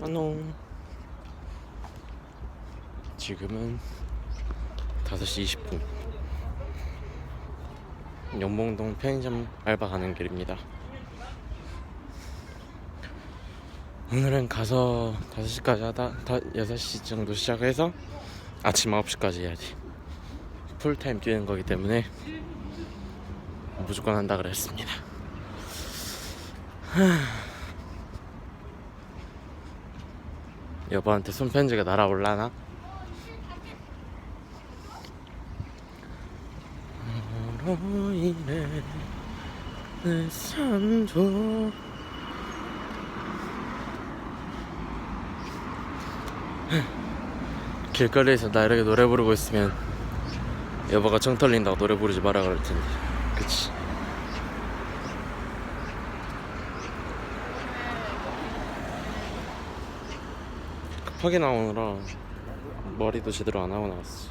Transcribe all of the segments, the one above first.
안녕. 지금은 5시 20분. 영봉동 편의점 알바 가는 길입니다. 오늘은 가서 5시까지 하다 다 6시 정도 시작해서 아침 9시까지 해야 돼. 풀타임 뛰는 거기 때문에 무조건 한다 그랬습니다. 여보한테 손편지가 날아올라나? 너로 인해 내 삶도 길거리에서 나 이렇게 노래 부르고 있으면 여보가 정 털린다고 노래 부르지 마라 그럴 텐데 그치 급하게 나오느라 머리도 제대로 안 하고 나왔어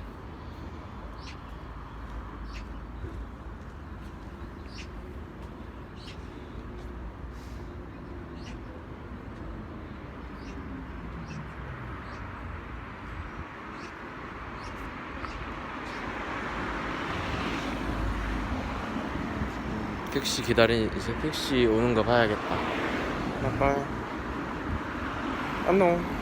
택시 기다리 이제 택시 오는 거 봐야겠다. 빠빠. 안녕.